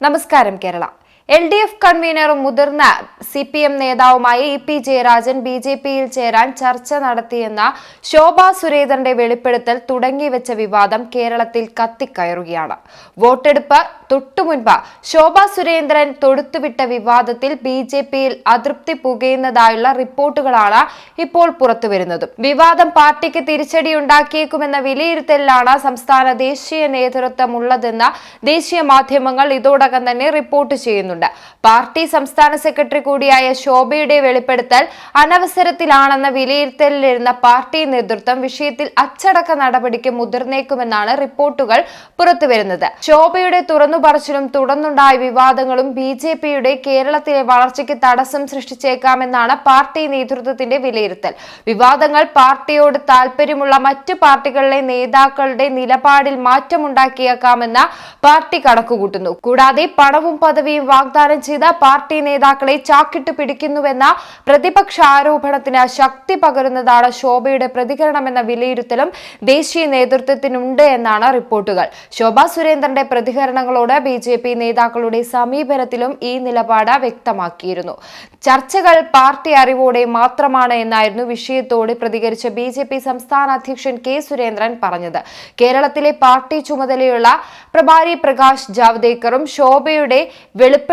നമസ്കാരം Kerala. L D F കൺവീനറും മുതിർന്ന സി പി എം നേതാവുമായ E P Jayarajan B J പിയിൽ ചേരാൻ ചർച്ച നടത്തിയെന്ന ശോഭാ സുരേന്ദ്രന്റെ വെളിപ്പെടുത്തൽ തുടങ്ങിവെച്ച വിവാദം കേരളത്തിൽ കത്തിക്കയറുകയാണ്. വോട്ടെടുപ്പ് തൊട്ടുമുൻപ് ശോഭാ സുരേന്ദ്രൻ തൊടുത്തുവിട്ട വിവാദത്തിൽ ബി ജെ പിയിൽ അതൃപ്തി പുകയുന്നതായുള്ള റിപ്പോർട്ടുകളാണ് ഇപ്പോൾ പുറത്തുവരുന്നതും. വിവാദം പാർട്ടിക്ക് തിരിച്ചടിയുണ്ടാക്കിയേക്കുമെന്ന വിലയിരുത്തലിലാണ് സംസ്ഥാന ദേശീയ നേതൃത്വം ഉള്ളതെന്ന് ദേശീയ മാധ്യമങ്ങൾ ഇതോടകം തന്നെ റിപ്പോർട്ട് ചെയ്യുന്നുണ്ട്. പാർട്ടി സംസ്ഥാന സെക്രട്ടറി കൂടിയായ ശോഭയുടെ വെളിപ്പെടുത്തൽ അനവസരത്തിലാണെന്ന വിലയിരുത്തലിലിരുന്ന പാർട്ടി നേതൃത്വം വിഷയത്തിൽ അച്ചടക്ക നടപടിക്ക് മുതിർന്നേക്കുമെന്നാണ് റിപ്പോർട്ടുകൾ പുറത്തുവരുന്നത്. ശോഭയുടെ തുറന്നുപറച്ചിലും തുടർന്നുണ്ടായ വിവാദങ്ങളും ബി ജെ പിയുടെ കേരളത്തിലെ വളർച്ചയ്ക്ക് തടസ്സം സൃഷ്ടിച്ചേക്കാമെന്നാണ് പാർട്ടി നേതൃത്വത്തിന്റെ വിലയിരുത്തൽ. വിവാദങ്ങൾ പാർട്ടിയോട് താൽപര്യമുള്ള മറ്റു പാർട്ടികളിലെ നേതാക്കളുടെ നിലപാടിൽ മാറ്റമുണ്ടാക്കിയേക്കാമെന്ന പാർട്ടി കണക്കുകൂട്ടുന്നു. കൂടാതെ പണവും പദവിയും വാഗ്ദാനം ചെയ്ത പാർട്ടി നേതാക്കളെ ചാക്കിട്ട് പിടിക്കുന്നുവെന്ന പ്രതിപക്ഷ ആരോപണത്തിന് ശക്തി പകരുന്നതാണ് ശോഭയുടെ പ്രതികരണമെന്ന വിലയിരുത്തലും ദേശീയ നേതൃത്വത്തിനുണ്ട് എന്നാണ് റിപ്പോർട്ടുകൾ. ശോഭ സുരേന്ദ്രന്റെ പ്രതികരണങ്ങളോട് ബി നേതാക്കളുടെ സമീപനത്തിലും ഈ നിലപാട് വ്യക്തമാക്കിയിരുന്നു. ചർച്ചകൾ പാർട്ടി അറിവോടെ മാത്രമാണ് എന്നായിരുന്നു വിഷയത്തോട് പ്രതികരിച്ച ബി സംസ്ഥാന അധ്യക്ഷൻ കെ സുരേന്ദ്രൻ പറഞ്ഞത്. കേരളത്തിലെ പാർട്ടി ചുമതലയുള്ള പ്രഭാരി പ്രകാശ് ജാവ്ദേക്കറും ശോഭയുടെ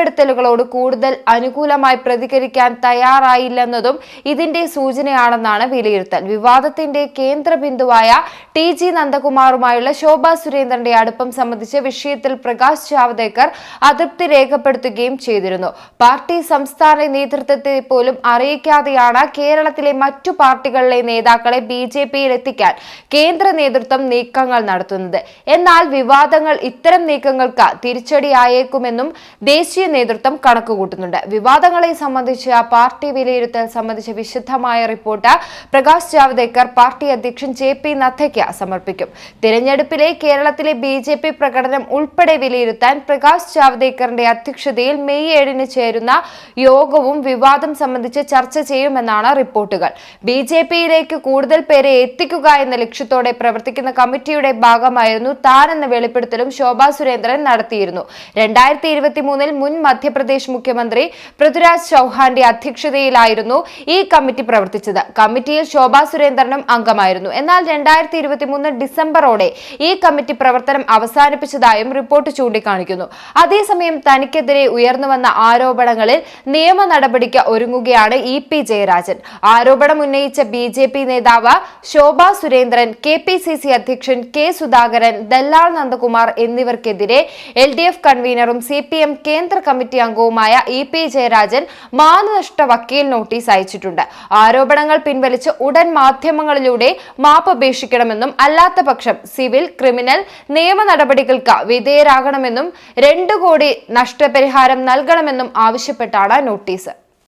വെളിപ്പെടുത്തലുകളോട് കൂടുതൽ അനുകൂലമായി പ്രതികരിക്കാൻ തയ്യാറായില്ലെന്നതും ഇതിന്റെ സൂചനയാണെന്നാണ് വിലയിരുത്തൽ. വിവാദത്തിന്റെ കേന്ദ്ര ബിന്ദുവായ ടി ജി നന്ദകുമാറുമായുള്ള ശോഭാ സുരേന്ദ്രന്റെ അടുപ്പം സംബന്ധിച്ച വിഷയത്തിൽ പ്രകാശ് ജാവ്ദേക്കർ അതൃപ്തി രേഖപ്പെടുത്തുകയും ചെയ്തിരുന്നു. പാർട്ടി സംസ്ഥാന നേതൃത്വത്തെ പോലും അറിയിക്കാതെയാണ് കേരളത്തിലെ മറ്റു പാർട്ടികളിലെ നേതാക്കളെ ബി ജെ പിയിൽ എത്തിക്കാൻ കേന്ദ്ര നേതൃത്വം നീക്കങ്ങൾ നടത്തുന്നത്. എന്നാൽ വിവാദങ്ങൾ ഇത്തരം നീക്കങ്ങൾക്ക് തിരിച്ചടിയായേക്കുമെന്നും ദേശീയ നേതൃത്വം കണക്കുകൂട്ടുന്നുണ്ട്. വിവാദങ്ങളെ സംബന്ധിച്ച് പാർട്ടി വിലയിരുത്തൽ സംബന്ധിച്ച വിശദമായ റിപ്പോർട്ട് പ്രകാശ് ജാവ്ദേക്കർ പാർട്ടി അധ്യക്ഷൻ ജെ പി നദ്ദയ്ക്ക് സമർപ്പിക്കും. തിരഞ്ഞെടുപ്പിലെ കേരളത്തിലെ ബി ജെ പി പ്രകടനം ഉൾപ്പെടെ വിലയിരുത്താൻ പ്രകാശ് ജാവ്ദേക്കറിന്റെ അധ്യക്ഷതയിൽ മെയ് ഏഴിന് ചേരുന്ന യോഗവും വിവാദം സംബന്ധിച്ച് ചർച്ച ചെയ്യുമെന്നാണ് റിപ്പോർട്ടുകൾ. ബി ജെ പിയിലേക്ക് കൂടുതൽ പേരെ എത്തിക്കുക എന്ന ലക്ഷ്യത്തോടെ പ്രവർത്തിക്കുന്ന കമ്മിറ്റിയുടെ ഭാഗമായിരുന്നു താൻ എന്ന വെളിപ്പെടുത്തലും ശോഭാ സുരേന്ദ്രൻ നടത്തിയിരുന്നു. രണ്ടായിരത്തി ഇരുപത്തി മൂന്നിൽ മധ്യപ്രദേശ് മുഖ്യമന്ത്രി പൃഥ്വിരാജ് ചൌഹാന്റെ അധ്യക്ഷതയിലായിരുന്നു ഈ കമ്മിറ്റി പ്രവർത്തിച്ചത്. കമ്മിറ്റിയിൽ ശോഭാ സുരേന്ദ്രനും അംഗമായിരുന്നു. എന്നാൽ രണ്ടായിരത്തി ഇരുപത്തി മൂന്ന് ഡിസംബറോടെ ഈ കമ്മിറ്റി പ്രവർത്തനം അവസാനിപ്പിച്ചതായും റിപ്പോർട്ട് ചൂണ്ടിക്കാണിക്കുന്നു. അതേസമയം തനിക്കെതിരെ ഉയർന്നുവന്ന ആരോപണങ്ങളിൽ നിയമ നടപടിക്ക് ഒരുങ്ങുകയാണ് ഇ പി ജയരാജൻ. ആരോപണം ഉന്നയിച്ച ബി ജെ പി നേതാവ് Shobha Surendran K P C C അധ്യക്ഷൻ കെ സുധാകരൻ ദല്ലാൾ നന്ദകുമാർ എന്നിവർക്കെതിരെ എൽ ഡി എഫ് കൺവീനറും സി പി എം കേന്ദ്ര കമ്മിറ്റി അംഗവുമായ ഇ പി ജയരാജൻ മാനനഷ്ട വക്കീൽ നോട്ടീസ് അയച്ചിട്ടുണ്ട്. ആരോപണങ്ങൾ പിൻവലിച്ച് ഉടൻ മാധ്യമങ്ങളിലൂടെ മാപ്പപേക്ഷിക്കണമെന്നും അല്ലാത്ത പക്ഷം സിവിൽ ക്രിമിനൽ നിയമ നടപടികൾക്ക് വിധേയരാകണമെന്നും രണ്ടു കോടി നഷ്ടപരിഹാരം നൽകണമെന്നും ആവശ്യപ്പെട്ടാണ് നോട്ടീസ്.